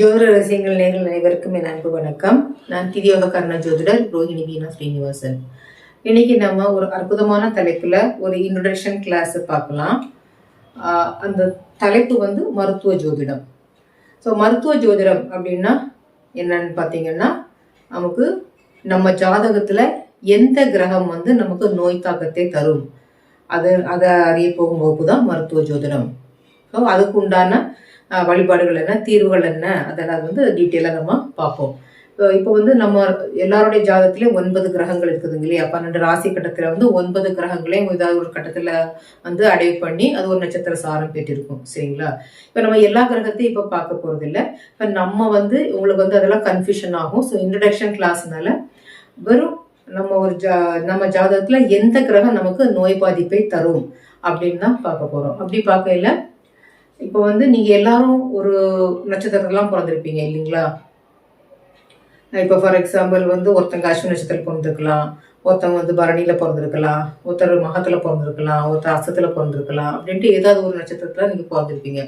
ஜோதிட ரகசியங்கள் நேர்கள் அனைவருக்கும் என் அன்பு வணக்கம். நான் திரியோக கர்ண ஜோதிடர் ரோஹிணி வீணா ஸ்ரீனிவாசன். இன்னைக்கு நம்ம ஒரு அற்புதமான தலைப்புல ஒரு இன்ட்ரடக்ஷன் கிளாஸ் பார்க்கலாம். அந்த தலைப்பு வந்து மருத்துவ ஜோதிடம். ஸோ மருத்துவ ஜோதிடம் அப்படின்னா என்னன்னு பார்த்தீங்கன்னா நமக்கு நம்ம ஜாதகத்துல எந்த கிரகம் வந்து நமக்கு நோய் தாக்கத்தை தரும்? அது அதை அறிய போகும் வகுப்பு தான் மருத்துவ ஜோதிடம். ஸோ அதுக்கு உண்டான வழிபாடுகள் என்ன தீர்வுகள் என்ன அதெல்லாம் வந்து டீட்டெயிலாக நம்ம பார்ப்போம். இப்போ- இப்போ வந்து நம்ம எல்லாருடைய ஜாதகத்திலையும் ஒன்பது கிரகங்கள் இருக்குதுங்க இல்லையா? பன்னெண்டு ராசி கட்டத்தில் வந்து ஒன்பது கிரகங்களையும் ஏதாவது ஒரு கட்டத்தில் வந்து அடைவு பண்ணி அது ஒரு நட்சத்திர சாரம் பெற்றிருக்கும் சரிங்களா? இப்போ நம்ம எல்லா கிரகத்தையும் இப்போ பார்க்க போகிறது இல்லை இப்போ நம்ம வந்து உங்களுக்கு வந்து அதெல்லாம் கன்ஃபியூஷன் ஆகும். ஸோ இன்ட்ரடக்ஷன் கிளாஸ்னால வெறும் நம்ம ஒரு ஜா நம்ம ஜாதகத்தில் எந்த கிரகம் நமக்கு நோய் பாதிப்பை தரும் அப்படின்னு தான் பார்க்க போகிறோம் அப்படி பார்க்கையில இப்போ வந்து நீங்கள் எல்லாரும் ஒரு நட்சத்திரத்தெல்லாம் பிறந்திருப்பீங்க இல்லைங்களா? இப்போ ஃபார் எக்ஸாம்பிள் வந்து ஒருத்தங்க அஸ்வின் நட்சத்திரம் பிறந்திருக்கலாம் ஒருத்தவங்க வந்து பரணியில் பிறந்திருக்கலாம் ஒருத்தர் மகத்தில் பிறந்திருக்கலாம் ஒருத்தர் அசத்தில் பிறந்திருக்கலாம் அப்படின்ட்டு ஏதாவது ஒரு நட்சத்திரத்தில் நீங்கள் பிறந்திருப்பீங்க.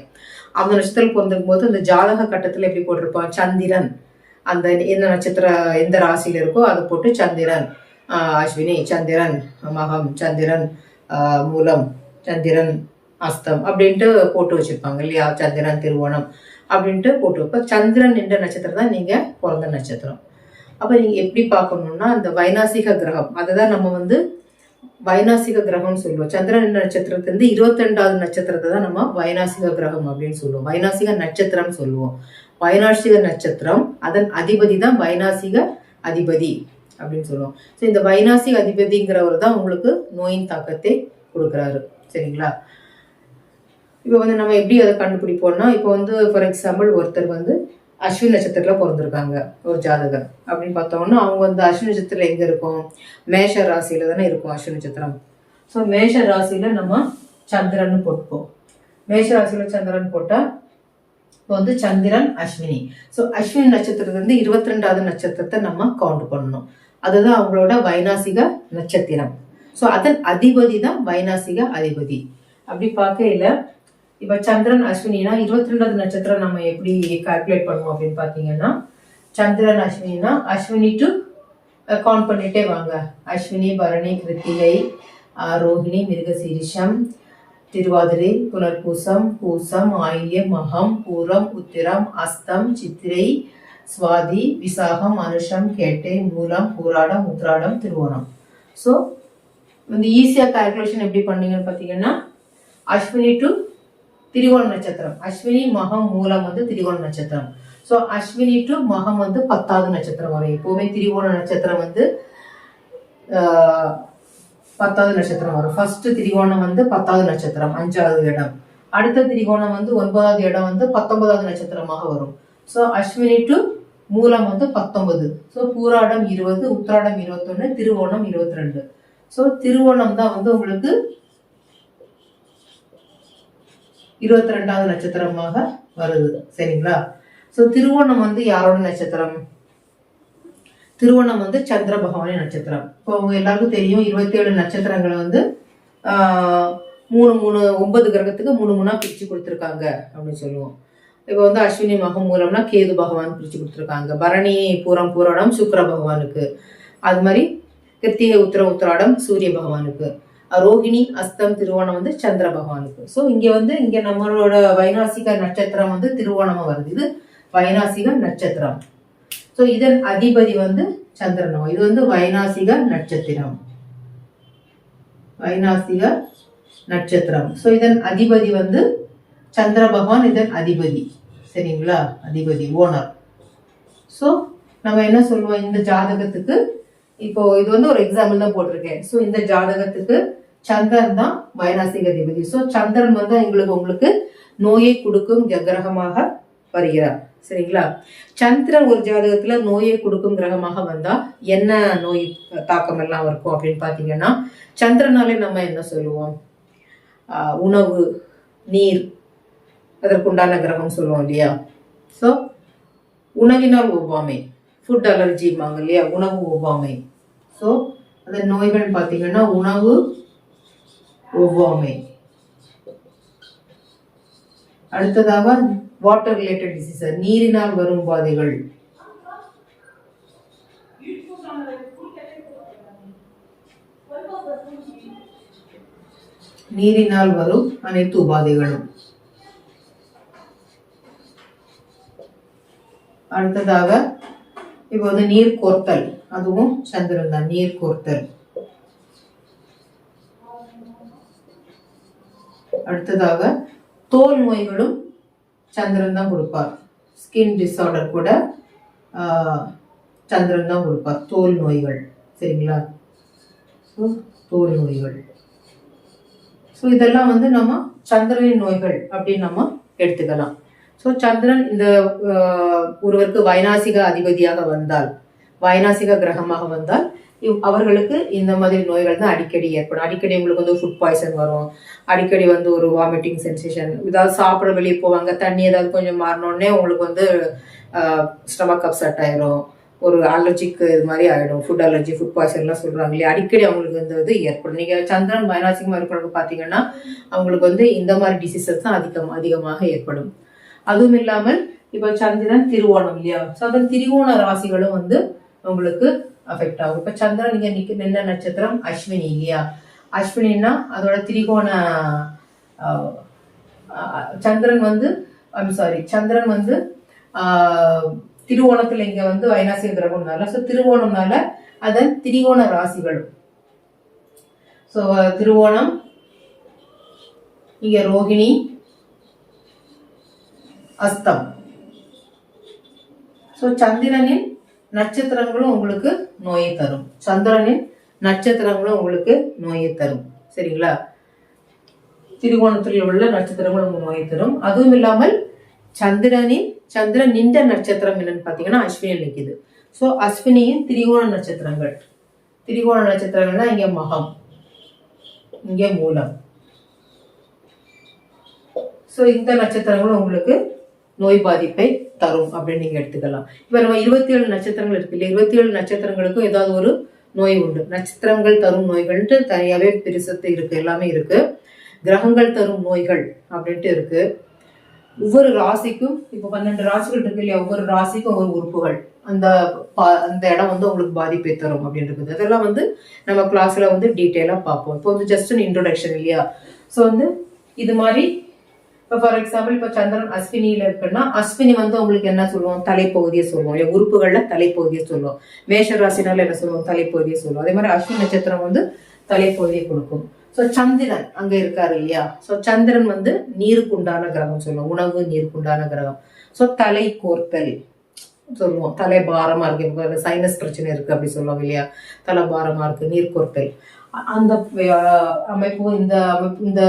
அந்த நட்சத்திரம் பிறந்திருக்கும் போது அந்த ஜாதக கட்டத்தில் எப்படி போட்டிருப்பான்? சந்திரன். அந்த என்ன நட்சத்திர எந்த ராசியில் இருக்கோ அதை போட்டு சந்திரன். அஸ்வினி சந்திரன் மகம் சந்திரன் மூலம் சந்திரன் அஸ்தம் அப்படின்ட்டு போட்டு வச்சிருப்பாங்க இல்லையா? சந்திரன் திருவோணம் அப்படின்ட்டு போட்டு இப்போ சந்திரன் என்ற நட்சத்திரம் தான் நீங்கள் பிறந்த நட்சத்திரம். அப்போ நீங்கள் எப்படி பார்க்கணுன்னா அந்த வைநாசிக கிரகம் அதை தான் நம்ம வந்து வைநாசிக கிரகம்னு சொல்லுவோம். சந்திரன் என்ற நட்சத்திரத்துலேருந்து இருபத்தெண்டாவது நட்சத்திரத்தை தான் நம்ம வைநாசிக கிரகம் அப்படின்னு சொல்லுவோம். வைநாசிக நட்சத்திரம் சொல்லுவோம். வைநாசிக நட்சத்திரம் அதன் அதிபதி தான் வைநாசிக அதிபதி அப்படின்னு சொல்லுவோம். ஸோ இந்த வைநாசிக அதிபதிங்கிறவர் தான் உங்களுக்கு நோயின் தாக்கத்தை கொடுக்குறாரு. சரிங்களா? இப்போ வந்து நம்ம எப்படி அதை கண்டுபிடிப்போம்னா இப்போ வந்து ஃபார் எக்ஸாம்பிள் ஒருத்தர் வந்து அஸ்வின் நட்சத்திரத்தில் பிறந்திருக்காங்க ஒரு ஜாதகர். அப்படின்னு பார்த்தோம்னா அவங்க வந்து அஸ்வின் நட்சத்திரத்தில் எங்கே இருக்கும்? மேஷ ராசியில் தானே இருக்கும் அஸ்வின் நட்சத்திரம். ஸோ மேஷ ராசியில் நம்ம சந்திரன் போட்டுப்போம். மேஷ ராசியில் சந்திரன் போட்டால் இப்போ வந்து சந்திரன் அஸ்வினி. ஸோ அஸ்வினி நட்சத்திரத்துலேருந்து இருபத்தி ரெண்டாவது நட்சத்திரத்தை நம்ம கவுண்ட் பண்ணணும். அதுதான் அவங்களோட வைநாசிக நட்சத்திரம். ஸோ அதன் அதிபதி தான் வைநாசிக அதிபதி. அப்படி பார்க்கையில இப்போ சந்திரன் அஸ்வினினா இருபத்தி ரெண்டாவது நட்சத்திரம் நம்ம எப்படி கால்குலேட் பண்ணுவோம் அப்படின்னு பார்த்தீங்கன்னா சந்திரன் அஸ்வினினா அஸ்வினி டு கவுண்ட் பண்ணிட்டே வாங்க. அஸ்வினி பரணி கிருத்திகை ரோஹிணி மிருகசீரிஷம் திருவாதிரை புனர்பூசம் பூசம் ஆயில்யம் மகம் பூரம் உத்திரம் அஸ்தம் சித்திரை சுவாதி விசாகம் அனுஷம் கேட்டை மூலம் பூராடம் உத்ராடம் திருவோணம். ஸோ வந்து ஈஸியாக கால்குலேஷன் எப்படி பண்ணீங்கன்னு பார்த்தீங்கன்னா அஸ்வினி டு திரிகோண நட்சத்திரம். அஸ்வினி மகம் மூலம் வந்து திரிகோண நட்சத்திரம். ஸோ அஸ்வினி டு மகம் வந்து பத்தாவது நட்சத்திரம் வரும். எப்போவுமே திரிகோண நட்சத்திரம் வந்து பத்தாவது நட்சத்திரம் வரும். ஃபர்ஸ்ட் திரிகோணம் வந்து பத்தாவது நட்சத்திரம் அஞ்சாவது இடம். அடுத்த திரிகோணம் வந்து ஒன்பதாவது இடம் வந்து பத்தொன்பதாவது நட்சத்திரமாக வரும். ஸோ அஸ்வினி டு மூலம் வந்து பத்தொன்பது. ஸோ பூராடம் இருபது உத்திராடம் இருபத்தொன்னு திருவோணம் இருபத்தி ரெண்டு ஸோ திருவோணம் தான் வந்து உங்களுக்கு இருபத்தி ரெண்டாவது நட்சத்திரமாக வருது. சரிங்களா? ஸோ திருவோணம் வந்து யாரோட நட்சத்திரம்? திருவோணம் வந்து சந்திர பகவானின் நட்சத்திரம். இப்போ உங்க எல்லாருக்கும் தெரியும் இருபத்தி ஏழு நட்சத்திரங்களை வந்து மூணு மூணு ஒன்பது கிரகத்துக்கு மூணு மூணா பிரித்து கொடுத்துருக்காங்க அப்படின்னு சொல்லுவோம். இப்போ வந்து அஸ்வினி மகம் மூலம்னா கேது பகவான் பிரித்து கொடுத்துருக்காங்க. பரணி பூரம் பூராடம் சுக்கிர பகவானுக்கு. அது மாதிரி கிருத்திகை உத்திர உத்திராடம் சூரிய பகவானுக்கு. ரோகிணி அஸ்தம் திருவோணம் வந்து சந்திர பகவானுக்கு. ஸோ இங்க வந்து இங்க நம்மளோட வைநாசிக நட்சத்திரம் வந்து திருவோணமா வருது. இது வைநாசிக நட்சத்திரம். ஸோ இதன் அதிபதி வந்து சந்திரனம். இது வந்து வைநாசிக நட்சத்திரம். வைநாசிக நட்சத்திரம். ஸோ இதன் அதிபதி வந்து சந்திர பகவான் இதன் அதிபதி. சரிங்களா? அதிபதி ஓனர். ஸோ நம்ம என்ன சொல்லுவோம்? இந்த ஜாதகத்துக்கு இப்போ இது வந்து ஒரு எக்ஸாம்பிள் தான் போட்டிருக்கேன். ஸோ இந்த ஜாதகத்துக்கு சந்திரன் தான் வைநாசிக அதிபதி. ஸோ சந்திரன் வந்து எங்களுக்கு உங்களுக்கு நோயை கொடுக்கும் கிரகமாக வருகிறார். சரிங்களா? சந்திரன் ஒரு ஜாதகத்துல நோயை கொடுக்கும் கிரகமாக வந்தா என்ன நோய் தாக்கம் எல்லாம் இருக்கும் அப்படின்னு பாத்தீங்கன்னா சந்திரனாலே நம்ம என்ன சொல்லுவோம்? உணவு நீர் அதற்குண்டான கிரகம் சொல்லுவோம் இல்லையா? ஸோ உணவினால் ஒவ்வாமை. ஃபுட் அலர்ஜிம்பாங்க இல்லையா? உணவு ஒவ்வாமை. ஸோ அந்த நோய்கள் பார்த்தீங்கன்னா உணவு ஒவ்வாமை. அடுத்ததாக வாட்டர் ரிலேட்டட் டிசீஸ் நீரினால் வரும் பாதைகள். நீரினால் வரும் அனைத்து உபாதைகளும். அடுத்ததாக இப்போ வந்து நீர் கோர்த்தல் அதுவும் சந்திரன் தான் நீர் கோர்த்தல். அடுத்ததாக தோல் நோய்களும் சந்திரன் தான் கொடுப்பார். ஸ்கின் டிஸார்டர் கூட ஆஹ், சந்திரன் தான் கொடுப்பார். தோல் நோய்கள் சரிங்களா? ஸோ தோல் நோய்கள். ஸோ இதெல்லாம் வந்து நம்ம சந்திரனின் நோய்கள் அப்படின்னு நம்ம எடுத்துக்கலாம். ஸோ சந்திரன் இந்த ஆஹ், ஒருவருக்கு வைநாசிக அதிபதியாக வந்தால் வைநாசிக கிரகமாக வந்தால் அவர்களுக்கு இந்த மாதிரி நோய்கள் தான் அடிக்கடி ஏற்படும். அடிக்கடி உங்களுக்கு வந்து ஃபுட் பாய்சன் வரும். அடிக்கடி வந்து ஒரு வாமிட்டிங் சென்சேஷன் ஏதாவது சாப்பிட வெளியே போவாங்க. தண்ணி ஏதாவது கொஞ்சம் மாறினோடனே உங்களுக்கு வந்து ஸ்டமக் அப்செட் ஆயிரும். ஒரு அலர்ஜிக்கு இது மாதிரி ஆயிடும். ஃபுட் அலர்ஜி ஃபுட் பாய்சன்லாம் சொல்கிறாங்க இல்லையா? அடிக்கடி அவங்களுக்கு இந்த இது ஏற்படும். நீங்கள் சந்திரன் பயனாசிகமாக இருக்கிறவங்க பார்த்தீங்கன்னா அவங்களுக்கு வந்து இந்த மாதிரி டிசீசஸ் தான் அதிகம் அதிகமாக ஏற்படும். அதுவும் இல்லாமல் இப்போ சந்திரன் திருவோணம் இல்லையா? ஸோ அந்த திருவோண ராசிகளும் வந்து உங்களுக்கு அஃபெக்ட் ஆகும். இப்போ சந்திரன் இங்கே நிற்க நின்ன நட்சத்திரம் அஸ்வினி இல்லையா? அஸ்வினின்னா அதோட திரிகோண சந்திரன் வந்து ஐம் சாரி சந்திரன் வந்து ஆஹ், இங்கே வந்து வைனாசிய கிரகம்னால ஸோ திருவோணம்னால அதன் திரிகோண ராசிகள். ஸோ திருவோணம் இங்கே ரோகிணி அஸ்தம். ஸோ சந்திரனின் நட்சத்திரங்களும் உங்களுக்கு நோயை தரும். சந்திரனின் நட்சத்திரங்களும் உங்களுக்கு நோயை தரும். சரிங்களா? திருகோணத்தில் உள்ள நட்சத்திரங்களும் உங்களுக்கு நோயை தரும். அதுவும் இல்லாமல் சந்திரனின் சந்திரன் நின்ற நட்சத்திரம் என்னன்னு பார்த்தீங்கன்னா அஸ்வினி நிற்கிது ஸோ அஸ்வினியின் திரிகோண நட்சத்திரங்கள். திரிகோண நட்சத்திரங்கள்னா இங்கே மகம். இங்கே மூலம். ஸோ இந்த நட்சத்திரங்களும் உங்களுக்கு நோய் பாதிப்பை தரும் அப்படின்னு நீங்க எடுத்துக்கலாம். இப்ப நம்ம இருபத்தி ஏழு நட்சத்திரங்கள் இருக்கு இல்லையா? இருபத்தி ஏழு நட்சத்திரங்களுக்கும் ஏதாவது ஒரு நோய் உண்டு. நட்சத்திரங்கள் தரும் நோய்கள்ன்ட்டு தனியாவே பெருசத்து இருக்கு எல்லாமே இருக்கு. கிரகங்கள் தரும் நோய்கள் அப்படின்ட்டு இருக்கு. ஒவ்வொரு ராசிக்கும் இப்போ பன்னெண்டு ராசிகள் இருக்கு இல்லையா? ஒவ்வொரு ராசிக்கும் ஒவ்வொரு உறுப்புகள். அந்த பா- அந்த இடம் வந்து உங்களுக்கு பாதிப்பை தரும் அப்படின்னு இருக்குது அதெல்லாம் வந்து நம்ம கிளாஸ்ல வந்து டீட்டெயிலாக பார்ப்போம். இப்போ வந்து ஜஸ்ட் இன்ட்ரோடக்ஷன் இல்லையா? ஸோ வந்து இது மாதிரி இப்போ ஃபார் எக்ஸாம்பிள் இப்போ சந்திரன் அஸ்வினியில் இருக்குன்னா அஸ்வினி வந்து உங்களுக்கு என்ன சொல்லுவோம்? தலைப்பகுதியை சொல்லுவோம். இல்லையா உறுப்புகளில் தலைப்பகுதியை சொல்லுவோம். மேஷராசினால என்ன சொல்லுவோம்? தலைப்பகுதியை சொல்லுவோம். அதே மாதிரி அஸ்வினி நட்சத்திரம் வந்து தலைப்பகுதியை கொடுக்கும். ஸோ சந்திரன் அங்கே இருக்காரு இல்லையா? ஸோ சந்திரன் வந்து நீருக்குண்டான கிரகம் சொல்லுவோம். உணவு நீருக்குண்டான கிரகம். ஸோ தலை கோர்த்தல் சொல்லுவோம். தலை பாரமா இருக்கு. இப்போ சைனஸ் பிரச்சனை இருக்கு அப்படி சொல்லுவாங்க இல்லையா? தலை பாரமா இருக்கு நீர் கோர்த்தல் அந்த அமைப்பு இந்த அமைப்பு இந்த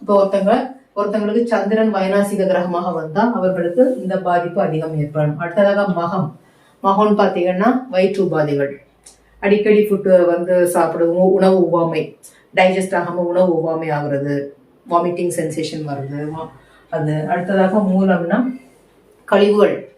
இப்போ ஒருத்தங்க ஒருத்தங்களுக்கு சந்திரன் வைநாசிக கிரகமாக வந்தா அவர்களுக்கு இந்த பாதிப்பு அதிகம் ஏற்படும். அடுத்ததாக மகம். மகம்னு பார்த்தீங்கன்னா வயிற்று உபாதைகள். அடிக்கடி ஃபுட்டு வந்து சாப்பிடுவோம். உணவு உவாமை. டைஜஸ்ட் ஆகாம உணவு உவாமை ஆகுறது. வாமிட்டிங் சென்சேஷன் வருது. வா- அது அடுத்ததாக மூலம்னா கழிவுகள்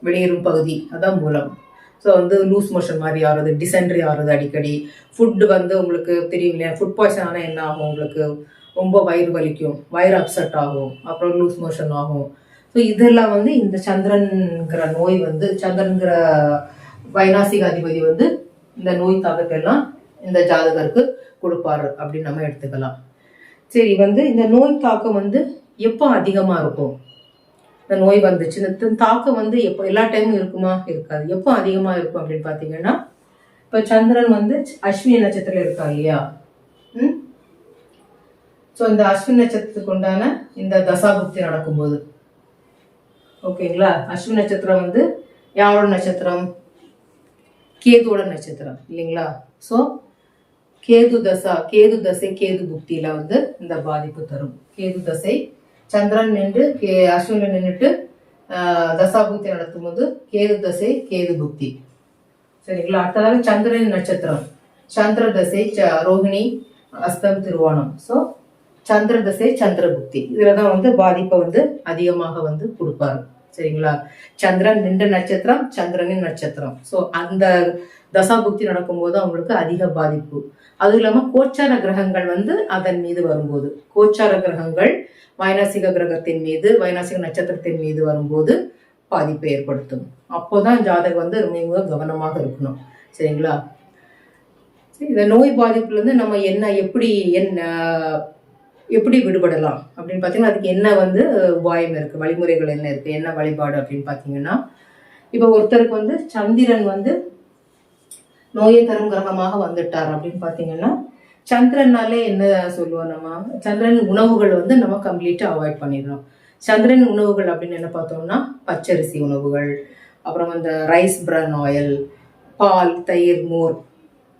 வெளியேறும் பகுதி. அதான் மூலம். ஸோ வந்து லூஸ் மோஷன் மாதிரி ஆகுறது டிசென்ட்ரி ஆகுறது அடிக்கடி. ஃபுட்டு வந்து உங்களுக்கு தெரியும் இல்லையா? ஃபுட் பாய்சன் ஆனால் என்ன ஆகும் உங்களுக்கு? ரொம்ப வயிறு வலிக்கும் வயிறு அப்செட் ஆகும் அப்புறம் லூஸ் மோஷன் ஆகும். ஸோ இதெல்லாம் வந்து இந்த சந்திரன்கிற நோய் வந்து சந்திரன்கிற வைநாசிக அதிபதி வந்து இந்த நோய் தாக்கத்தை எல்லாம் இந்த ஜாதகருக்கு கொடுப்பாரு அப்படின்னு நம்ம எடுத்துக்கலாம். சரி வந்து இந்த நோய் தாக்கம் வந்து எப்போ அதிகமாக இருக்கும்? இந்த நோய் வந்துச்சு இந்த தாக்கம் வந்து எப்போ எல்லா டைமும் இருக்குமா? இருக்காது. எப்போ அதிகமாக இருக்கும் அப்படின்னு பார்த்தீங்கன்னா இப்போ சந்திரன் வந்து அஸ்வினி நட்சத்திரம் இருக்கா இல்லையா? ஸோ இந்த அஸ்வின் நட்சத்திரத்துக்கு உண்டான இந்த தசாபுக்தி நடக்கும்போது. ஓகேங்களா? அஸ்வின் நட்சத்திரம் வந்து யாரோட நட்சத்திரம்? கேதுவோட நட்சத்திரம் இல்லைங்களா? ஸோ கேது தசா கேது தசை கேது புக்தியில வந்து இந்த பாதிப்பு தரும். கேது தசை சந்திரன் நின்று கே அஸ்வினில் நின்றுட்டு தசாபுக்தி நடத்தும் போது கேது தசை கேது புக்தி. சரிங்களா? அடுத்ததாக சந்திரன் நட்சத்திரம். சந்திர தசை ச- ரோகிணி அஸ்தம் திருவோணம். ஸோ சந்திர தசை சந்திர புக்தி. இதுல தான் வந்து பாதிப்பை வந்து அதிகமாக வந்து கொடுப்பாரு. சரிங்களா? சந்திரன் நின்ற நட்சத்திரம் சந்திரனின் நட்சத்திரம். ஸோ அந்த தசாபுக்தி நடக்கும்போது அவங்களுக்கு அதிக பாதிப்பு. அதுவும் இல்லாமல் கோச்சார கிரகங்கள் வந்து அதன் மீது வரும்போது. கோச்சார கிரகங்கள் வைநாசிக கிரகத்தின் மீது வைநாசிக நட்சத்திரத்தின் மீது வரும்போது பாதிப்பை ஏற்படுத்தும். அப்போதான் ஜாதகம் வந்து மிக கவனமாக இருக்கணும். சரிங்களா? சரி, இந்த நோய் பாதிப்புலேருந்து நம்ம என்ன எப்படி என்ன எப்படி விடுபடலாம் அப்படின்னு பார்த்தீங்கன்னா அதுக்கு என்ன வந்து உபாயம் இருக்குது வழிமுறைகள் என்ன இருக்குது என்ன வழிபாடு அப்படின்னு பார்த்தீங்கன்னா இப்போ ஒருத்தருக்கு வந்து சந்திரன் வந்து நோயை தரும் கிரகமாக வந்துட்டார் அப்படின்னு பார்த்தீங்கன்னா சந்திரனாலே என்ன சொல்லுவோம் நம்ம? சந்திரன் உணவுகள் வந்து நம்ம கம்ப்ளீட்டாக அவாய்ட் பண்ணிடணும். சந்திரன் உணவுகள் அப்படின்னு என்ன பார்த்தோம்னா பச்சரிசி உணவுகள் அப்புறம் அந்த ரைஸ் பிரான் ஆயில் பால் தயிர் மோர்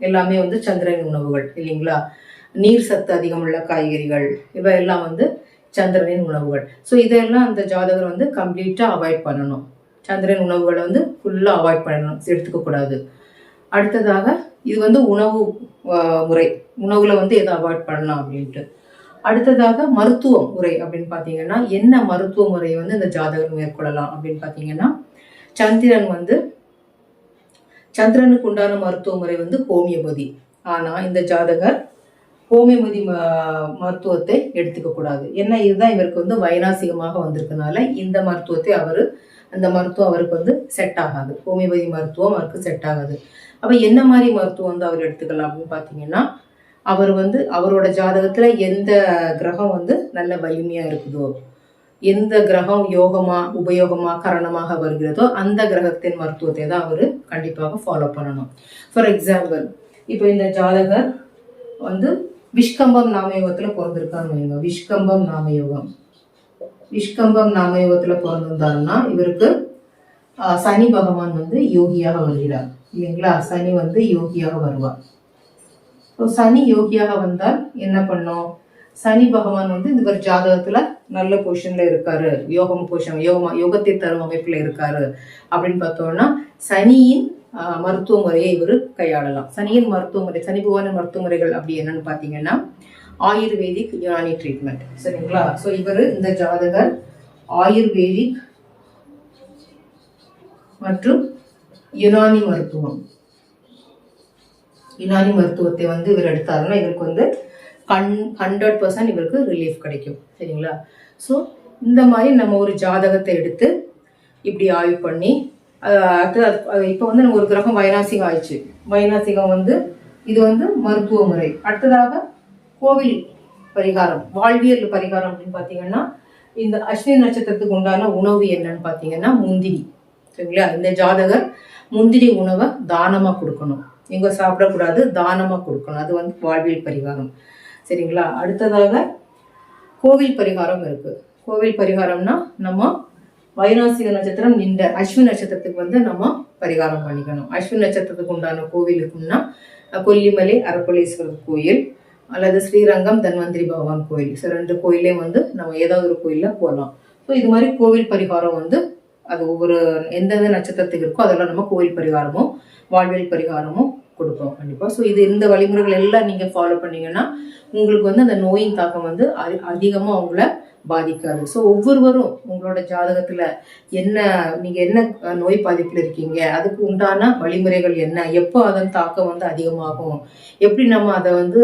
எல்லாமே வந்து சந்திரன் உணவுகள் இல்லைங்களா? நீர் சத்து அதிகம் உள்ள காய்கறிகள் இவையெல்லாம் வந்து சந்திரனின் உணவுகள். ஸோ இதெல்லாம் அந்த ஜாதகர் வந்து கம்ப்ளீட்டாக அவாய்ட் பண்ணணும். சந்திரன் உணவுகளை வந்து ஃபுல்லாக அவாய்ட் பண்ணணும். எடுத்துக்கக்கூடாது அடுத்ததாக இது வந்து உணவு முறை. உணவில் வந்து எதை அவாய்ட் பண்ணலாம் அப்படின்ட்டு. அடுத்ததாக மருத்துவ முறை அப்படின்னு பார்த்தீங்கன்னா என்ன மருத்துவ முறையை வந்து இந்த ஜாதகர் மேற்கொள்ளலாம் அப்படின்னு பார்த்தீங்கன்னா சந்திரன் வந்து சந்திரனுக்கு உண்டான மருத்துவ முறை வந்து ஹோமியோபதி. ஆனால் இந்த ஜாதகர் ஹோமியோபதி ம- மருத்துவத்தை எடுத்துக்க கூடாது. ஏன்னா இதுதான் இவருக்கு வந்து வைராசிகமாக வந்திருக்கனால இந்த மருத்துவத்தை அவர் அந்த மருத்துவம் அவருக்கு வந்து செட் ஆகாது. ஹோமியோபதி மருத்துவம் அவருக்கு செட் ஆகாது. அப்போ என்ன மாதிரி மருத்துவம் வந்து அவர் எடுத்துக்கலாம் அப்படின்னு பார்த்தீங்கன்னா அவர் வந்து அவரோட ஜாதகத்தில் எந்த கிரகம் வந்து நல்ல வலிமையாக இருக்குதோ எந்த கிரகம் யோகமாக உபயோகமாக கரணமாக வருகிறதோ அந்த கிரகத்தின் மருத்துவத்தை தான் அவர் கண்டிப்பாக ஃபாலோ பண்ணணும். ஃபார் எக்ஸாம்பிள் இப்போ இந்த ஜாதகர் வந்து விஷ்கம்பம் நாமயோகத்துல பிறந்திருக்காங்க வைங்க விஷ்கம்பம் நாமயோகம். விஷ்கம்பம் நாமயோகத்துல பிறந்திருந்தாருன்னா இவருக்கு சனி பகவான் வந்து யோகியாக வருகிறார். இல்லைங்களா? சனி வந்து யோகியாக வருவார். ஸோ சனி யோகியாக வந்தால் என்ன பண்ணோம்? சனி பகவான் வந்து இந்த ஜாதகத்துல நல்ல பொசிஷன்ல இருக்காரு. யோகம் பொசிஷன் யோகமா யோகத்தை தரும் அமைப்புல இருக்காரு. அப்படின்னு பார்த்தோம்னா சனியின் மருத்துவ முறையை இவர் கையாளலாம். சனியின் மருத்துவ முறை சனி பகவான மருத்துவ முறைகள் அப்படி என்னன்னு பார்த்தீங்கன்னா ஆயுர்வேதிக் யுனானி ட்ரீட்மெண்ட் சரிங்களா? ஸோ இவர் இந்த ஜாதகர் ஆயுர்வேதிக் மற்றும் யுனானி மருத்துவம். யுனானி மருத்துவத்தை வந்து இவர் எடுத்தாருன்னா இவருக்கு வந்து கண் ஹண்ட்ரட் பர்சன்ட் இவருக்கு ரிலீஃப் கிடைக்கும். சரிங்களா? ஸோ இந்த மாதிரி நம்ம ஒரு ஜாதகத்தை எடுத்து இப்படி ஆய்வு பண்ணி அது- அது இப்போ வந்து ஒரு கிரகம் வைநாசிகம் ஆயிடுச்சு. வைநாசிகம் வந்து இது வந்து மருத்துவ முறை. அடுத்ததாக கோவில் பரிகாரம் வாழ்வியல் பரிகாரம் அப்படின்னு பார்த்தீங்கன்னா இந்த அஸ்வினி நட்சத்திரத்துக்கு உண்டான உணவு என்னன்னு பார்த்தீங்கன்னா முந்திரி. சரிங்களா? இந்த ஜாதகர் முந்திரி உணவை தானமாக கொடுக்கணும். எங்கே சாப்பிடக்கூடாது தானமாக கொடுக்கணும். அது வந்து வாழ்வியல் பரிகாரம். சரிங்களா? அடுத்ததாக கோவில் பரிகாரம் இருக்குது கோவில் பரிகாரம்னா நம்ம வைநாசிக நட்சத்திரம் நின்ற அஸ்வின் நட்சத்திரத்துக்கு வந்து நம்ம பரிகாரம் பண்ணிக்கணும். அஸ்வின் நட்சத்திரத்துக்கு உண்டான கோவிலுக்குன்னா கொல்லிமலை அரப்பளீஸ்வரர் கோயில் அல்லது ஸ்ரீரங்கம் தன்வந்திரி பகவான் கோயில். ஸோ ரெண்டு கோயிலையும் வந்து நம்ம ஏதாவது ஒரு கோயிலில் போகலாம் ஸோ இது மாதிரி கோவில் பரிகாரம் வந்து அது ஒவ்வொரு எந்தெந்த நட்சத்திரத்துக்கு இருக்கோ அதெல்லாம் நம்ம கோவில் பரிகாரமும் வாழ்வியல் பரிகாரமும் கொடுப்போம் கண்டிப்பாக ஸோ இது இந்த வழிமுறைகள் எல்லாம் நீங்கள் ஃபாலோ பண்ணீங்கன்னா உங்களுக்கு வந்து அந்த நோயின் தாக்கம் வந்து அதிகமாக அவங்கள பாதிக்காது. ஸோ ஒவ்வொருவரும் உங்களோட ஜாதகத்தில் என்ன நீங்கள் என்ன நோய் பாதிப்பில் இருக்கீங்க? அதுக்கு உண்டான வழிமுறைகள் என்ன? எப்போ அதன் தாக்கம் வந்து அதிகமாகும்? எப்படி நம்ம அதை வந்து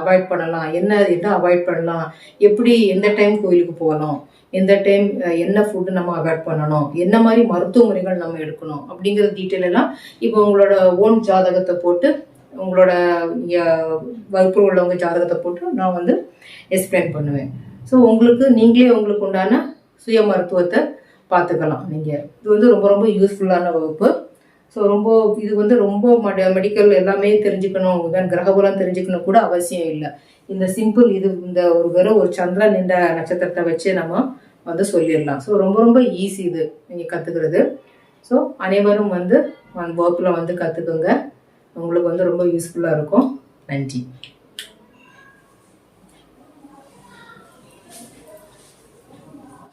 அவாய்ட் பண்ணலாம்? என்ன என்ன அவாய்ட் பண்ணலாம்? எப்படி எந்த டைம் கோயிலுக்கு போகணும்? எந்த டைம் என்ன ஃபுட்டு நம்ம அவாய்ட் பண்ணணும்? என்ன மாதிரி மருத்துவ முறைகள் நம்ம எடுக்கணும்? அப்படிங்கிற டீட்டெயில் எல்லாம் இப்போ உங்களோட ஓன் ஜாதகத்தை போட்டு உங்களோட நீங்கள் வகுப்பு உள்ளவங்க ஜாதகத்தை போட்டு நான் வந்து எக்ஸ்பிளைன் பண்ணுவேன். ஸோ உங்களுக்கு நீங்களே உங்களுக்கு உண்டான சுய மருத்துவத்தை பார்த்துக்கலாம் நீங்கள் இது வந்து ரொம்ப ரொம்ப யூஸ்ஃபுல்லான வகுப்பு. ஸோ ரொம்ப இது வந்து ரொம்ப மெடிக்கல் எல்லாமே தெரிஞ்சுக்கணும். இதான் கிரகபலம் தெரிஞ்சுக்கணும் கூட அவசியம் இல்லை. இந்த சிம்பிள் இது இந்த ஒரு வெறும் ஒரு சந்திரன் என்ற நட்சத்திரத்தை வச்சு நம்ம வந்து சொல்லிடலாம். ஸோ ரொம்ப ரொம்ப ஈஸி இது நீங்கள் கற்றுக்கிறது ஸோ அனைவரும் வந்து வகுப்பில் வந்து கற்றுக்குங்க உங்களுக்கு வந்து ரொம்ப யூஸ்ஃபுல்லாக இருக்கும். நன்றி.